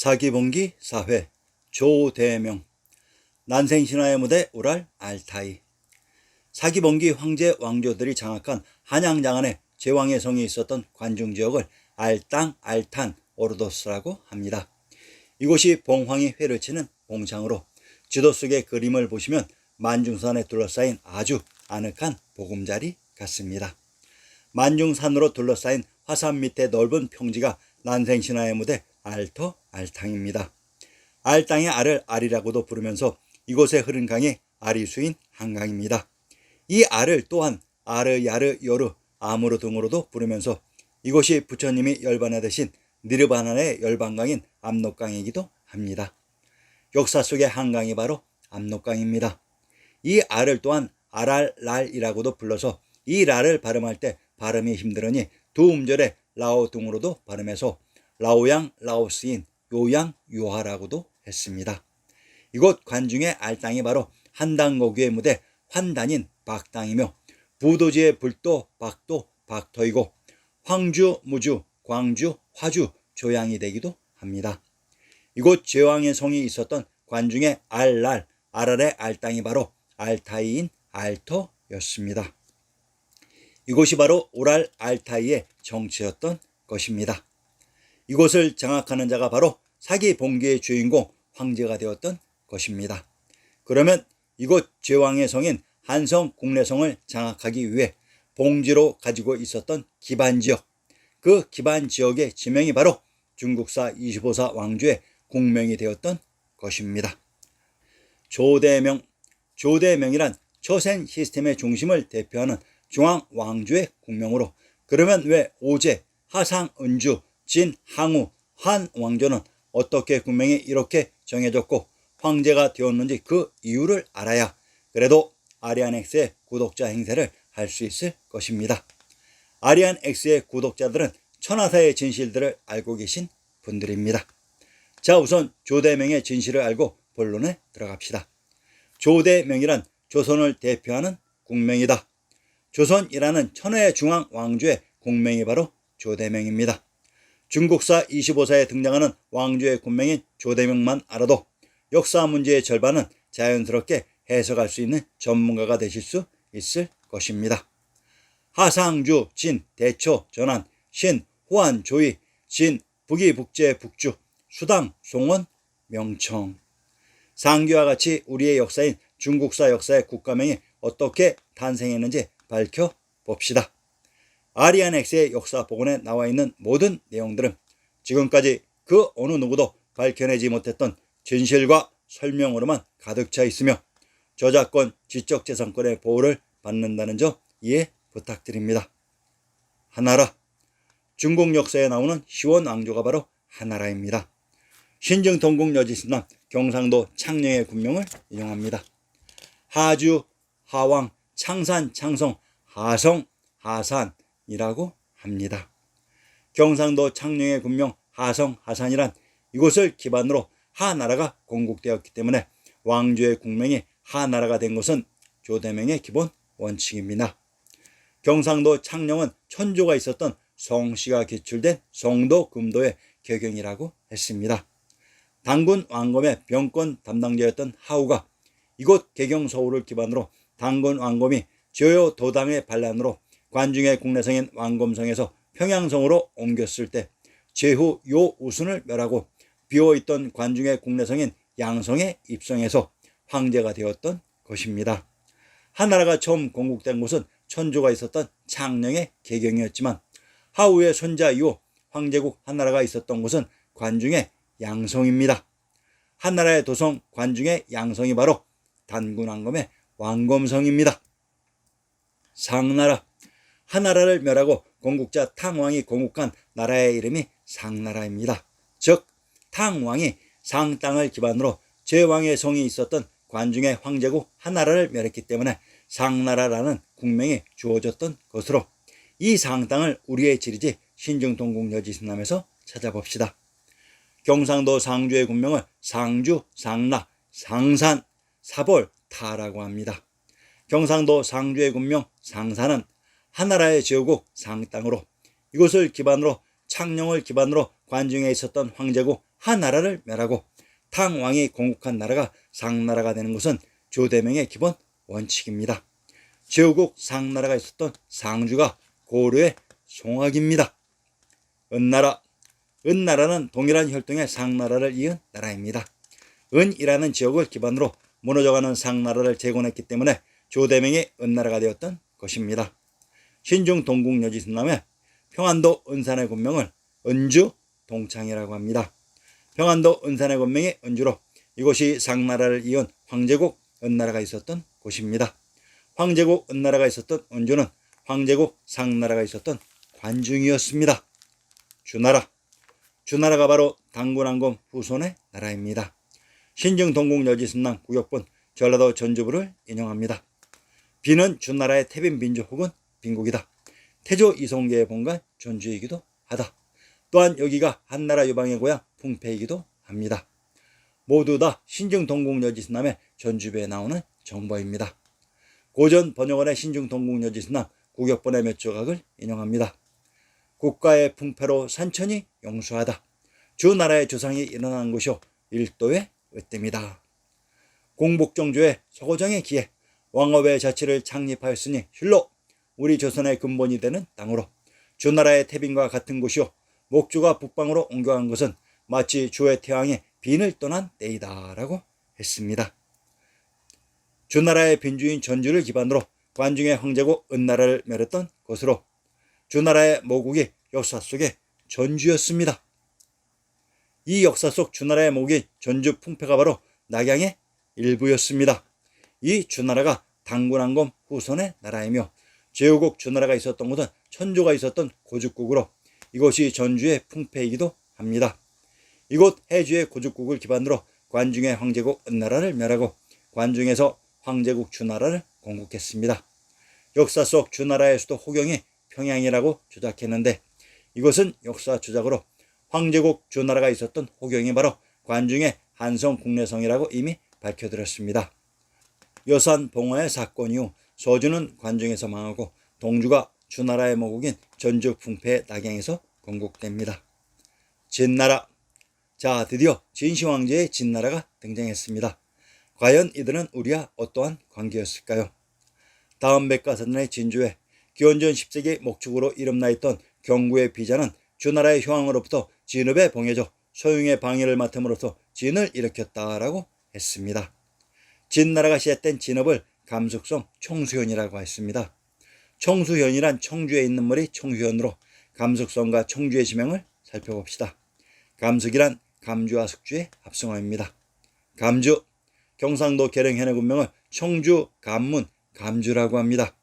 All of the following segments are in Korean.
사기봉기 사회 조대명 난생신화의 무대 우랄 알타이 사기봉기 황제 왕조들이 장악한 한양장안에 제왕의 성이 있었던 관중 지역을 알땅 알탄 오르도스라고 합니다. 이곳이 봉황이 회를 치는 봉창으로 지도 속의 그림을 보시면 만중산에 둘러싸인 아주 아늑한 보금자리 같습니다. 만중산으로 둘러싸인 화산 밑에 넓은 평지가 난생신화의 무대 알터 알탕입니다. 알땅의 알을 알이라고도 부르면서 이곳에 흐른 강이 아리수인 한강입니다. 이 알을 또한 아르 야르 요르 아무르 등으로도 부르면서 이곳이 부처님이 열반하되신 니르바나의 열반강인 압록강이기도 합니다. 역사 속의 한강이 바로 압록강입니다. 이 알을 또한 아랄랄이라고도 불러서 이 랄을 발음할 때 발음이 힘들으니 두 음절의 라오 등으로도 발음해서 라오양 라오스인 요양 요하라고도 했습니다. 이곳 관중의 알땅이 바로 한당고교의 무대 환단인 박당이며 부도지의 불도 박도 박터이고 황주 무주 광주 화주 조양이 되기도 합니다. 이곳 제왕의 성이 있었던 관중의 알랄 아랄의 알땅이 바로 알타이인 알터였습니다. 이곳이 바로 오랄 알타이의 정치였던 것입니다. 이곳을 장악하는 자가 바로 사기 봉기의 주인공 황제가 되었던 것입니다. 그러면 이곳 제왕의 성인 한성 국내성을 장악하기 위해 봉지로 가지고 있었던 기반 지역, 그 기반 지역의 지명이 바로 중국사 25사 왕조의 국명이 되었던 것입니다. 조대명, 조대명이란 처센 시스템의 중심을 대표하는 중앙 왕조의 국명으로 그러면 왜 오제, 하상, 은주, 진, 항우, 한 왕조는 어떻게 국명이 이렇게 정해졌고 황제가 되었는지 그 이유를 알아야 그래도 아리안엑스의 구독자 행세를 할 수 있을 것입니다. 아리안엑스의 구독자들은 천하사의 진실들을 알고 계신 분들입니다. 자 우선 조대명의 진실을 알고 본론에 들어갑시다. 조대명이란 조선을 대표하는 국명이다. 조선이라는 천하의 중앙 왕조의 국명이 바로 조대명입니다. 중국사 25사에 등장하는 왕조의 군명인 조대명만 알아도 역사 문제의 절반은 자연스럽게 해석할 수 있는 전문가가 되실 수 있을 것입니다. 하상주, 진, 대초, 전환, 신, 호안, 조이, 진, 북이, 북제, 북주, 수당, 송원, 명청. 상규와 같이 우리의 역사인 중국사 역사의 국가명이 어떻게 탄생했는지 밝혀 봅시다. 아리안엑스의 역사 복원에 나와 있는 모든 내용들은 지금까지 그 어느 누구도 밝혀내지 못했던 진실과 설명으로만 가득 차 있으며 저작권, 지적재산권의 보호를 받는다는 점 이해 부탁드립니다. 하나라 중국 역사에 나오는 시원 왕조가 바로 하나라입니다. 신증 동국 여지신남 경상도 창녕의 군명을 인용합니다. 하주, 하왕, 창산, 창성, 하성, 하산 이라고 합니다. 경상도 창녕의 군명 하성, 하산이란 이곳을 기반으로 하나라가 건국되었기 때문에 왕조의 국명이 하나라가 된 것은 조대명의 기본 원칙입니다. 경상도 창녕은 천조가 있었던 성씨가 기출된 성도 금도의 개경이라고 했습니다. 당군 왕검의 병권 담당자였던 하우가 이곳 개경 서울을 기반으로 당군 왕검이 조요 도당의 반란으로 관중의 국내성인 왕검성에서 평양성으로 옮겼을 때 제후 요 우순을 멸하고 비어있던 관중의 국내성인 양성에 입성해서 황제가 되었던 것입니다. 하나라가 처음 건국된 곳은 천조가 있었던 창녕의 개경이었지만 하우의 손자 이후 황제국 하나라가 있었던 곳은 관중의 양성입니다. 한나라의 도성 관중의 양성이 바로 단군 왕검의 왕검성입니다. 상나라 하나라를 멸하고 건국자 탕왕이 건국한 나라의 이름이 상나라입니다. 즉 탕왕이 상 땅을 기반으로 제왕의 성이 있었던 관중의 황제국 하나라를 멸했기 때문에 상나라라는 국명이 주어졌던 것으로 이 상땅을 우리의 지리지 신중동국 여지신남에서 찾아봅시다. 경상도 상주의 국명을 상주, 상나, 상산, 사볼, 타라고 합니다. 경상도 상주의 군명 상산은 하나라의 제후국 상땅으로 이곳을 기반으로 창녕을 기반으로 관중에 있었던 황제국 하나라를 멸하고 탕 왕이 건국한 나라가 상나라가 되는 것은 조대명의 기본 원칙입니다. 제후국 상나라가 있었던 상주가 고려의 송악입니다. 은나라 은나라는 동일한 혈통의 상나라를 이은 나라입니다. 은이라는 지역을 기반으로 무너져가는 상나라를 재건했기 때문에 조대명이 은나라가 되었던 것입니다. 신중 동국여지 순남에 평안도 은산의 군명을 은주 동창이라고 합니다. 평안도 은산의 군명이 은주로 이곳이 상나라를 이은 황제국 은나라가 있었던 곳입니다. 황제국 은나라가 있었던 은주는 황제국 상나라가 있었던 관중이었습니다. 주나라 주나라가 바로 당군왕검 후손의 나라입니다. 신증 동국 여지 순남 구역본 전라도 전주부를 인용합니다. 비는 주나라의 태빈 민주 혹은 빈국이다. 태조 이성계의 본관 전주이기도 하다. 또한 여기가 한나라 유방의 고향 풍패이기도 합니다. 모두 다 신증 동국 여지순남의 전주부에 나오는 정보입니다. 고전 번역원의 신증 동국 여지순남 구격본의 몇 조각을 인용합니다. 국가의 풍패로 산천이 용수하다. 주나라의 조상이 일어난 곳이요 일도의 으뜸이다. 공복정조의 서고정의 기에 왕업의 자치를 창립하였으니 실로 우리 조선의 근본이 되는 땅으로 주나라의 태빈과 같은 곳이요 목주가 북방으로 옮겨간 것은 마치 주의 태왕이 빈을 떠난 때이다라고 했습니다. 주나라의 빈주인 전주를 기반으로 관중의 황제국 은나라를 멸했던 것으로 주나라의 모국이 역사 속에 전주였습니다. 이 역사 속 주나라의 목이 전주 풍패가 바로 낙양의 일부였습니다. 이 주나라가 당군왕검 후손의 나라이며 제후국 주나라가 있었던 곳은 천조가 있었던 고죽국으로 이곳이 전주의 풍패이기도 합니다. 이곳 해주의 고죽국을 기반으로 관중의 황제국 은나라를 멸하고 관중에서 황제국 주나라를 건국했습니다. 역사 속 주나라의 수도 호경이 평양이라고 주장했는데 이것은 역사 주작으로 황제국 주나라가 있었던 호경이 바로 관중의 한성 국내성이라고 이미 밝혀드렸습니다. 여산 봉화의 사건 이후 서주는 관중에서 망하고 동주가 주나라의 모국인 전주 풍패 낙양에서 건국됩니다. 진나라 자 드디어 진시황제의 진나라가 등장했습니다. 과연 이들은 우리와 어떠한 관계였을까요? 다음 백가사전의 진주에 기원전 10세기 목축으로 이름나 있던 경구의 비자는 주나라의 효왕으로부터 진읍에 봉해져 소용의 방해를 맡음으로써 진을 일으켰다라고 했습니다. 진나라가 시작된 진읍을 감숙성 청수현이라고 했습니다. 청수현이란 청주에 있는 물이 청수현으로 감숙성과 청주의 지명을 살펴봅시다. 감숙이란 감주와 숙주의 합성어입니다. 감주, 경상도 계령 현의 군명을 청주, 감문, 감주라고 합니다.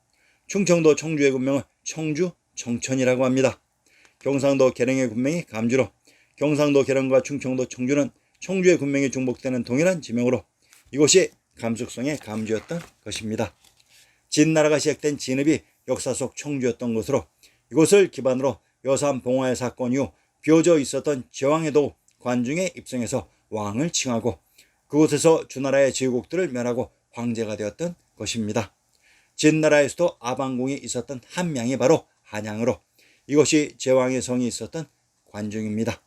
충청도 청주의 군명을 청주, 청천이라고 합니다. 경상도 계령의 군명이 감주로 경상도 계령과 충청도 청주는 청주의 군명이 중복되는 동일한 지명으로 이곳이 감숙성의 감주였던 것입니다. 진나라가 시작된 진읍이 역사 속 청주였던 것으로 이곳을 기반으로 여산 봉화의 사건 이후 비어져 있었던 제왕에도 관중에 입성해서 왕을 칭하고 그곳에서 주나라의 제국들을 멸하고 황제가 되었던 것입니다. 진나라의 수도 아방궁이 있었던 한명이 바로 한양으로 이것이 제왕의 성이 있었던 관중입니다.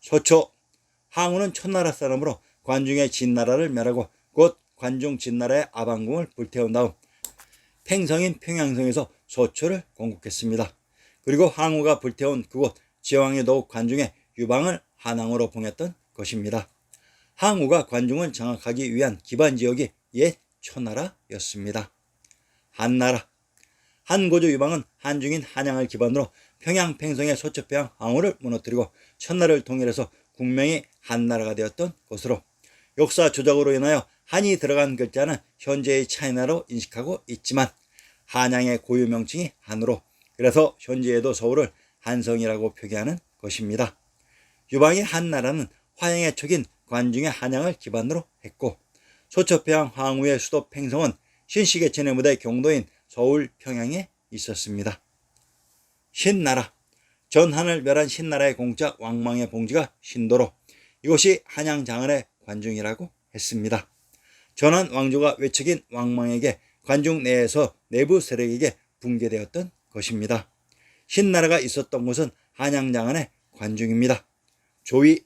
소초 항우는 천나라 사람으로 관중의 진나라를 멸하고 곧 관중 진나라의 아방궁을 불태운 다음 팽성인 평양성에서 소초를 건국했습니다. 그리고 항우가 불태운 그곳 제왕의 도읍 관중의 유방을 한항으로 봉했던 것입니다. 항우가 관중을 장악하기 위한 기반 지역이 옛 초나라였습니다. 한나라 한고조 유방은 한중인 한양을 기반으로 평양 팽성의 소초평양 항우를 무너뜨리고 천나를 통일해서 국명이 한나라가 되었던 것으로 역사 조작으로 인하여 한이 들어간 글자는 현재의 차이나로 인식하고 있지만 한양의 고유 명칭이 한으로 그래서 현재에도 서울을 한성이라고 표기하는 것입니다. 유방의 한나라는 화양의 척인 관중의 한양을 기반으로 했고 소초평양 항우의 수도 팽성은 신시계천의 무대 경도인 서울 평양에 있었습니다. 신나라 전한을 멸한 신나라의 공자 왕망의 봉지가 신도로 이것이 한양 장안의 관중이라고 했습니다. 전한 왕조가 외척인 왕망에게 관중 내에서 내부 세력에게 붕괴되었던 것입니다. 신나라가 있었던 곳은 한양 장안의 관중입니다. 조위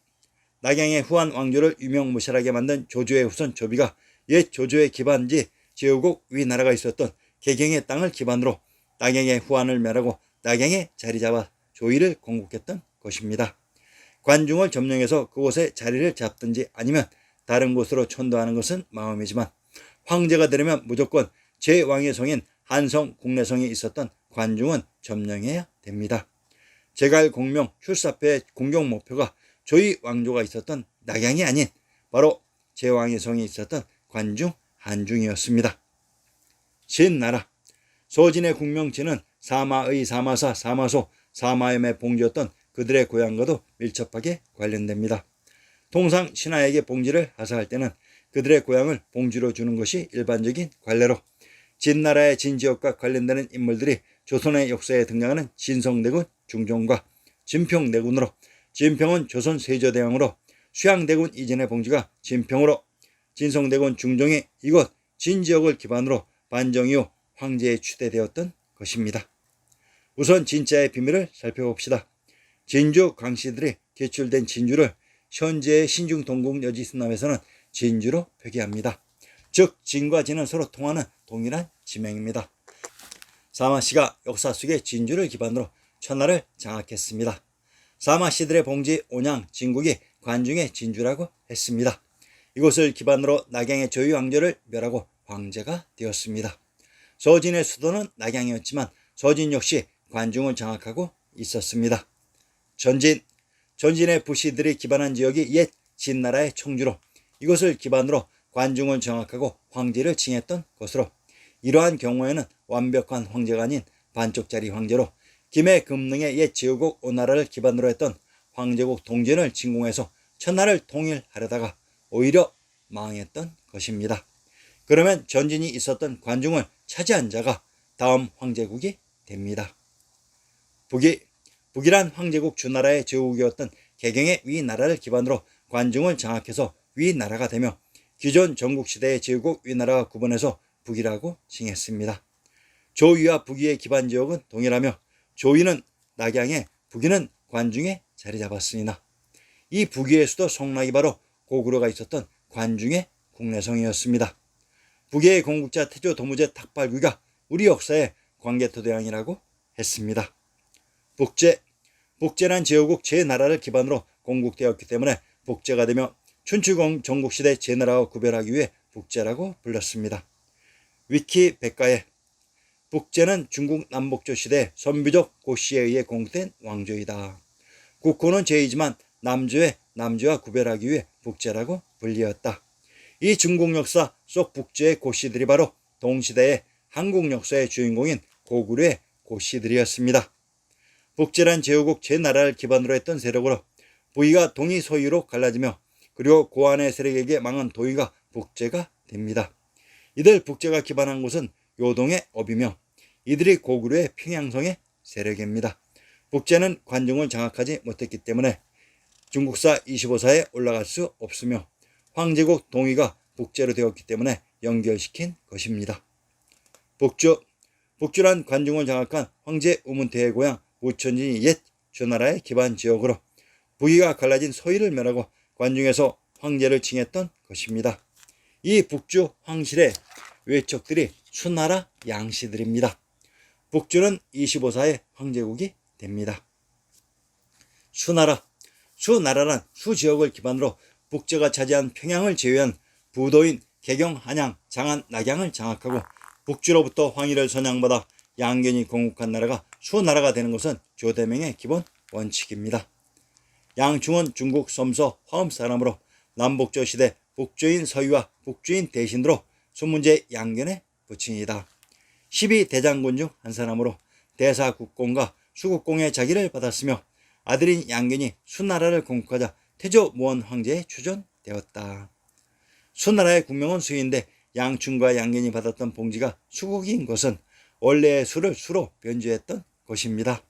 낙양의 후한 왕조를 유명무실하게 만든 조조의 후손 조비가 옛 조조의 기반지 제후국 위나라가 있었던 개경의 땅을 기반으로 낙양의 후한을 멸하고 낙양에 자리 잡아 조위를 건국했던 것입니다. 관중을 점령해서 그곳에 자리를 잡든지 아니면 다른 곳으로 천도하는 것은 마음이지만 황제가 되려면 무조건 제왕의 성인 한성 국내성이 있었던 관중은 점령해야 됩니다. 제갈 공명 출사패의 공격 목표가 조이 왕조가 있었던 낙양이 아닌 바로 제왕의 성이 있었던 관중 한중이었습니다. 신나라 소진의 국명지는 사마의 사마사 사마소 사마염의 봉지였던 그들의 고향과도 밀접하게 관련됩니다. 통상 신하에게 봉지를 하사할 때는 그들의 고향을 봉지로 주는 것이 일반적인 관례로 진나라의 진지역과 관련되는 인물들이 조선의 역사에 등장하는 진성대군 중종과 진평대군으로 진평은 조선 세조대왕으로 수양대군 이전의 봉지가 진평으로 진성대군 중종이 이곳 진지역을 기반으로 반정 이후 황제에 추대되었던 것입니다. 우선 진짜의 비밀을 살펴봅시다. 진주 광씨들이 개출된 진주를 현재의 신중 동국 여지 순남에서는 진주로 표기합니다. 즉 진과 진은 서로 통하는 동일한 지명입니다. 사마씨가 역사 속의 진주를 기반으로 천하를 장악했습니다. 사마씨들의 봉지 온양 진국이 관중의 진주라고 했습니다. 이곳을 기반으로 낙양의 조유 왕조를 멸하고 황제가 되었습니다. 서진의 수도는 낙양이었지만 서진 역시 관중을 장악하고 있었습니다. 전진 전진의 부시들이 기반한 지역이 옛 진나라의 청주로 이것을 기반으로 관중을 장악하고 황제를 칭했던 것으로 이러한 경우에는 완벽한 황제가 아닌 반쪽짜리 황제로 김해 금능의 옛 제후국 오나라를 기반으로 했던 황제국 동진을 진공해서 천하를 통일하려다가 오히려 망했던 것입니다. 그러면 전진이 있었던 관중을 차지한 자가 다음 황제국이 됩니다. 북이 북이란 황제국 주나라의 제국이었던 개경의 위나라를 기반으로 관중을 장악해서 위나라가 되며 기존 전국시대의 제국 위나라와 구분해서 북이라고 칭했습니다. 조위와 북위의 기반 지역은 동일하며 조위는 낙양에 북위는 관중에 자리 잡았습니다. 이 북위의 수도 성락이 바로 고구려가 있었던 관중의 국내성이었습니다. 북의 공국자 태조 도무제 탁발귀가 우리 역사의 광개토대왕이라고 했습니다. 북제 북제란 제후국 제나라를 기반으로 건국되었기 때문에 북제가 되며 춘추공 전국시대 제나라와 구별하기 위해 북제라고 불렀습니다. 위키 백과에 북제는 중국 남북조 시대 선비족 고씨에 의해 공된 왕조이다. 국호는 제이지만 남조의 남조와 구별하기 위해 북제라고 불리었다. 이 중국 역사 속 북제의 고씨들이 바로 동시대의 한국 역사의 주인공인 고구려의 고씨들이었습니다. 북제란 제후국 제나라를 기반으로 했던 세력으로 부위가 동이 소유로 갈라지며 그리고 고안의 세력에게 망한 도의가 북제가 됩니다. 이들 북제가 기반한 곳은 요동의 업이며 이들이 고구려의 평양성의 세력입니다. 북제는 관중을 장악하지 못했기 때문에 중국사 25사에 올라갈 수 없으며 황제국 동의가 북제로 되었기 때문에 연결시킨 것입니다. 북주 북주란 관중을 장악한 황제 우문태의 고향 우천진이 옛 주나라의 기반 지역으로 부위가 갈라진 소위를 멸하고 관중에서 황제를 칭했던 것입니다. 이 북주 황실의 외척들이 수나라 양씨들입니다. 북주는 25사의 황제국이 됩니다. 수나라 수나라란 수지역을 기반으로 북제가 차지한 평양을 제외한 부도인 개경, 한양, 장안, 낙양을 장악하고 북주로부터 황희를 선양받아 양견이 건국한 나라가 수나라가 되는 것은 조대명의 기본 원칙입니다. 양충은 중국 섬서 화엄 사람으로 남북조 시대 북주인 서유와 북주인 대신으로 순문제 양견의 부친이다. 12대장군 중 한 사람으로 대사국공과 수국공의 자기를 받았으며 아들인 양견이 수나라를 공국하자 태조 무원 황제에 추전되었다. 수나라의 국명은 수인데 양충과 양견이 받았던 봉지가 수국인 것은 원래의 수를 수로 변주했던 것입니다.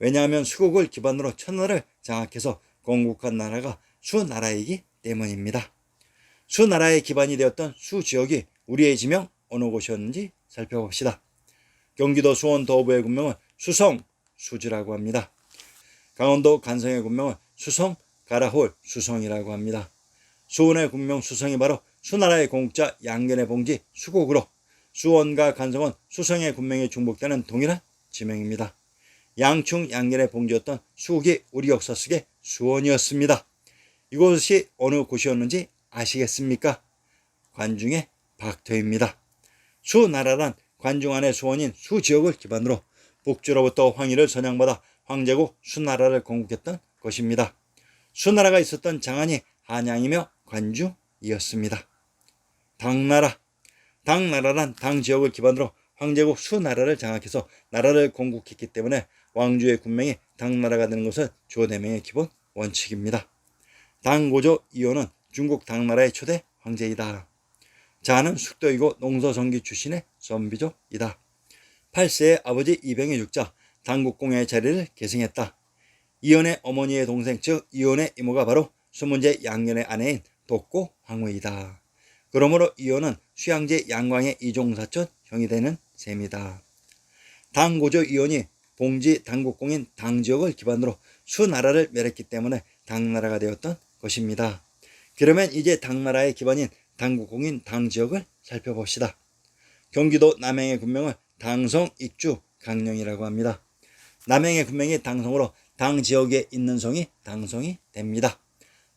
왜냐하면 수국을 기반으로 천하를 장악해서 건국한 나라가 수나라이기 때문입니다. 수나라의 기반이 되었던 수 지역이 우리의 지명 어느 곳이었는지 살펴봅시다. 경기도 수원 도부의 군명은 수성 수지라고 합니다. 강원도 간성의 군명은 수성 가라홀 수성이라고 합니다. 수원의 군명 수성이 바로 수나라의 공국자 양견의 봉지 수국으로 수원과 간성은 수성의 군명에 중복되는 동일한 지명입니다. 양충 양견의 봉지였던 수국이 우리 역사 속의 수원이었습니다. 이곳이 어느 곳이었는지 아시겠습니까? 관중의 박터입니다. 수나라란 관중 안의 수원인 수지역을 기반으로 북주로부터 황희를 선양받아 황제국 수나라를 건국했던 것입니다. 수나라가 있었던 장안이 한양이며 관중이었습니다. 당나라 당 나라란 당 지역을 기반으로 황제국 수나라를 장악해서 나라를 건국했기 때문에 왕주의 군명이 당 나라가 되는 것은 조대명의 기본 원칙입니다. 당 고조 이호는 중국 당 나라의 초대 황제이다. 자는 숙도이고 농서성기 출신의 선비족이다. 8세의 아버지 이병의 죽자 당국공의 자리를 계승했다. 이연의 어머니의 동생 즉 이연의 이모가 바로 수문제 양년의 아내인 독고 황후이다. 그러므로 이연은 수양제 양광의 이종사촌 형이 되는 셈이다. 당 고조 이연이 봉지 당국공인 당 지역을 기반으로 수나라를 멸했기 때문에 당나라가 되었던 것입니다. 그러면 이제 당나라의 기반인 당국공인 당 지역을 살펴봅시다. 경기도 남양의 군명을 당성, 익주, 강령이라고 합니다. 남양의 군명이 당성으로 당 지역에 있는 성이 당성이 됩니다.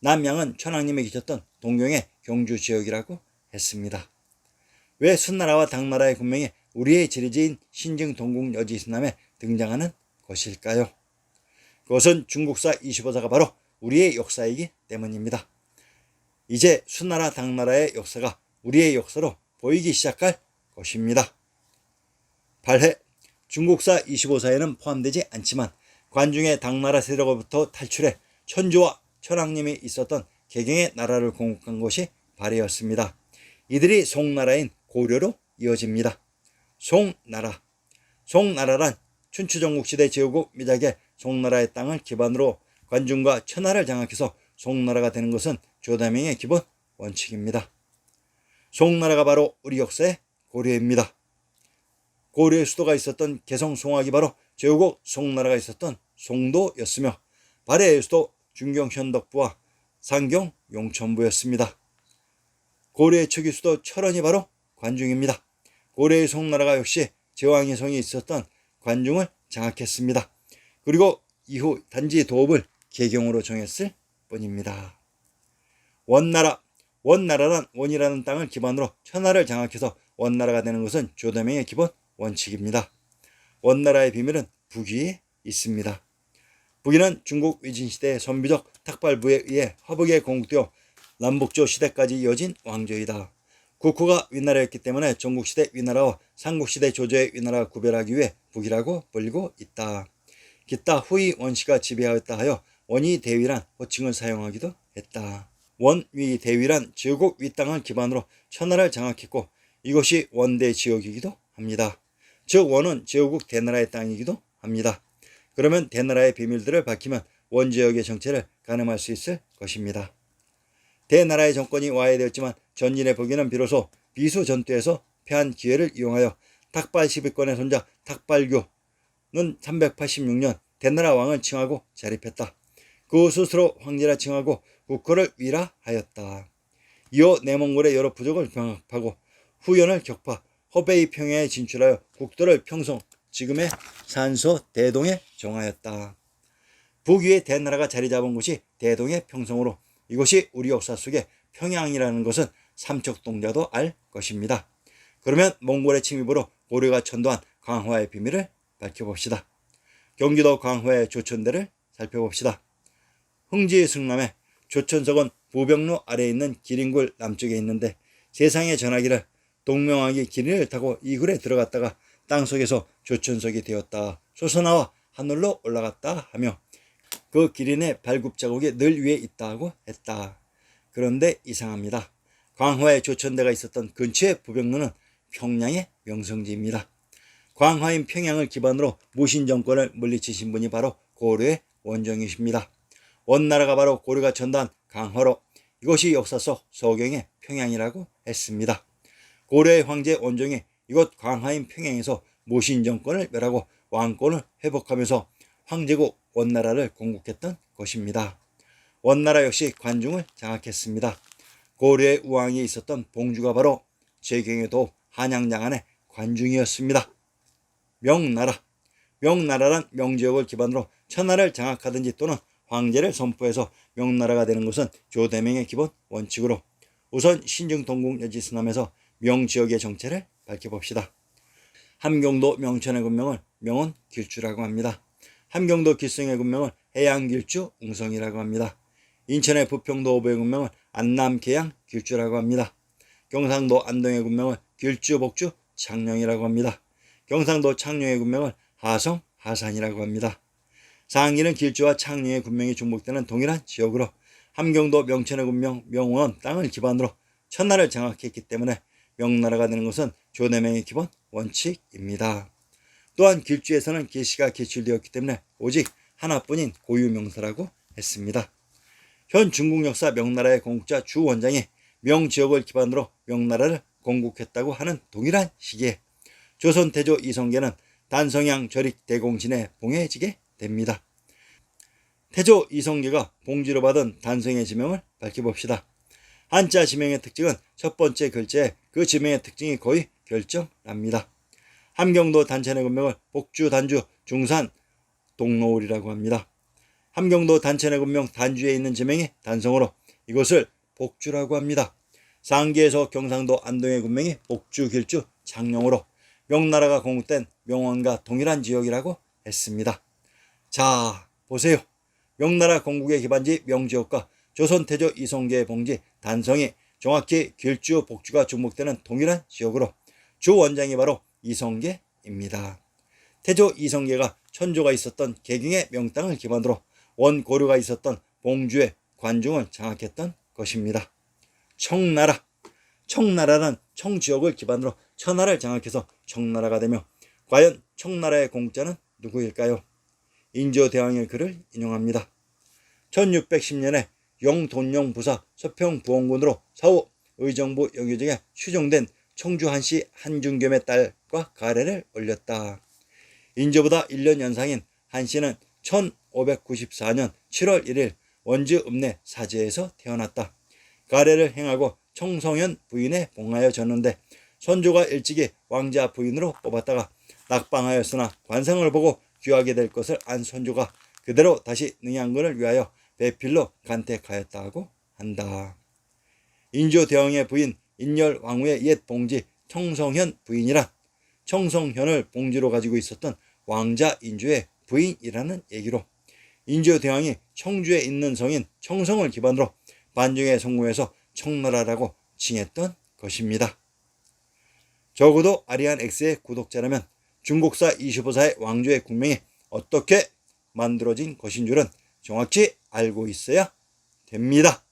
남양은 천황님이 계셨던 동경의 경주 지역이라고 했습니다. 왜 순나라와 당나라의 군명이 우리의 지리지인 신증 동국 여지 이슬람에 등장하는 것일까요? 그것은 중국사 25사가 바로 우리의 역사이기 때문입니다. 이제 수나라 당나라의 역사가 우리의 역사로 보이기 시작할 것입니다. 발해 중국사 25사에는 포함되지 않지만 관중의 당나라 세력으로부터 탈출해 천주와 천황님이 있었던 개경의 나라를 공국한 것이 발해였습니다. 이들이 송나라인 고려로 이어집니다. 송나라 송나라란 춘추전국 시대 제후국 미작의 송나라의 땅을 기반으로 관중과 천하를 장악해서 송나라가 되는 것은 조다명의 기본 원칙입니다. 송나라가 바로 우리 역사의 고려입니다. 고려의 수도가 있었던 개성 송악이 바로 제후국 송나라가 있었던 송도였으며 발해의 수도 중경 현덕부와 상경 용천부였습니다. 고려의 초기 수도 철원이 바로 관중입니다. 고려의 송나라가 역시 제왕의 성이 있었던 관중을 장악했습니다. 그리고 이후 단지 도읍을 개경으로 정했을 뿐입니다. 원나라 원나라란 원이라는 땅을 기반으로 천하를 장악해서 원나라가 되는 것은 조다명의 기본 원칙입니다. 원나라의 비밀은 북위에 있습니다. 북위는 중국 위진시대의 선비적 탁발부에 의해 허브에 공국되어 남북조 시대까지 이어진 왕조이다. 국호가 위나라였기 때문에 전국시대 위나라와 삼국시대 조조의 위나라 구별하기 위해 북이라고 불리고 있다. 기타 후이 원시가 지배하였다 하여 원이 대위란 호칭을 사용하기도 했다. 원위 대위란 제국 윗땅을 기반으로 천하를 장악했고 이것이 원대 지역이기도 합니다. 즉 원은 제후국 대나라의 땅이기도 합니다. 그러면 대나라의 비밀들을 밝히면 원 지역의 정체를 가늠할 수 있을 것입니다. 대나라의 정권이 와해되었지만 전인의 보기는 비로소 비수 전투에서 패한 기회를 이용하여 탁발 12권의 손자 탁발교는 386년 대나라 왕을 칭하고 자립했다. 그 스스로 황제라 칭하고 국호를 위라하였다. 이어 내몽골의 여러 부족을 병합하고 후연을 격파, 허베이 평야에 진출하여 국도를 평성, 지금의 산소 대동에 정하였다. 북위의 대나라가 자리 잡은 곳이 대동의 평성으로 이곳이 우리 역사 속에 평양이라는 것은 삼척동자도 알 것입니다. 그러면 몽골의 침입으로 고려가 천도한 강화의 비밀을 밝혀봅시다. 경기도 강화의 조천대를 살펴봅시다. 흥지 승남의 조천석은 부병로 아래에 있는 기린굴 남쪽에 있는데 세상에 전하기를 동명왕이 기린을 타고 이 굴에 들어갔다가 땅속에서 조천석이 되었다. 솟아나와 하늘로 올라갔다 하며 그 기린의 발굽 자국이 늘 위에 있다고 했다. 그런데 이상합니다. 광화에 조천대가 있었던 근처의 부병로는 평양의 명성지입니다. 광화인 평양을 기반으로 무신 정권을 물리치신 분이 바로 고려의 원정이십니다. 원나라가 바로 고려가 전단 강화로 이것이 역사 속 서경의 평양이라고 했습니다. 고려의 황제 원종이 이곳 광화인 평양에서 모신 정권을 멸하고 왕권을 회복하면서 황제국 원나라를 건국했던 것입니다. 원나라 역시 관중을 장악했습니다. 고려의 우왕이 있었던 봉주가 바로 제경에도 한양장안의 관중이었습니다. 명나라 명나라란 명지역을 기반으로 천하를 장악하든지 또는 황제를 선포해서 명나라가 되는 것은 조대명의 기본 원칙으로 우선 신중 동국 여지스남에서 명지역의 정체를 밝혀봅시다. 함경도 명천의 군명을 명원 길주라고 합니다. 함경도 길성의 군명을 해양길주 웅성이라고 합니다. 인천의 부평도 오보의 군명을 안남 계양 길주라고 합니다. 경상도 안동의 군명을 길주 복주 창녕이라고 합니다. 경상도 창녕의 군명을 하성 하산이라고 합니다. 상기는 길주와 창녕의 군명이 중복되는 동일한 지역으로 함경도 명천의 군명 명원 땅을 기반으로 천나를 장악했기 때문에 명나라가 되는 것은 조대명의 기본 원칙입니다. 또한 길주에서는 길씨가 기출되었기 때문에 오직 하나뿐인 고유 명사라고 했습니다. 현 중국 역사 명나라의 건국자 주 원장이 명 지역을 기반으로 명나라를 건국했다고 하는 동일한 시기에 조선 태조 이성계는 단성향 절익 대공진에 봉해지게 됩니다. 태조 이성계가 봉지로 받은 단성의 지명을 밝혀봅시다. 한자 지명의 특징은 첫 번째 글자에 그 지명의 특징이 거의 결정납니다. 함경도 단천의 군명을 복주, 단주, 중산, 동로울이라고 합니다. 함경도 단천의 군명 단주에 있는 지명이 단성으로 이것을 복주라고 합니다. 상계에서 경상도 안동의 군명이 복주, 길주, 장령으로 명나라가 건국된 명원과 동일한 지역이라고 했습니다. 자, 보세요. 명나라 건국의 기반지 명지역과 조선 태조 이성계의 봉지 단성이 정확히 길주, 복주가 중복되는 동일한 지역으로 주 원장이 바로 이성계입니다. 태조 이성계가 천조가 있었던 개경의 명땅을 기반으로 원고려가 있었던 봉주의 관중을 장악했던 것입니다. 청나라 청나라는 청지역을 기반으로 천하를 장악해서 청나라가 되며 과연 청나라의 공자는 누구일까요? 인조대왕의 글을 인용합니다. 1610년에 영돈용 부사 서평 부원군으로 사후 의정부 영유정에 추종된 청주 한씨 한중겸의 딸과 가래를 올렸다. 인조보다 1년 연상인 한씨는 1594년 7월 1일 원주 읍내 사제에서 태어났다. 가래를 행하고 청성현 부인에 봉하여 졌는데 선조가 일찍이 왕자 부인으로 뽑았다가 낙방하였으나 관상을 보고 귀하게 될 것을 안 선조가 그대로 다시 능양군을 위하여 배필로 간택하였다고 한다. 인조 대왕의 부인 인열 왕후의 옛 봉지 청성현 부인이란 청성현을 봉지로 가지고 있었던 왕자 인조의 부인이라는 얘기로 인조 대왕이 청주에 있는 성인 청성을 기반으로 반중에 성공해서 청나라라고 칭했던 것입니다. 적어도 아리안 X의 구독자라면 중국사 25사의 왕조의 국명이 어떻게 만들어진 것인 줄은 정확히 알고 있어야 됩니다.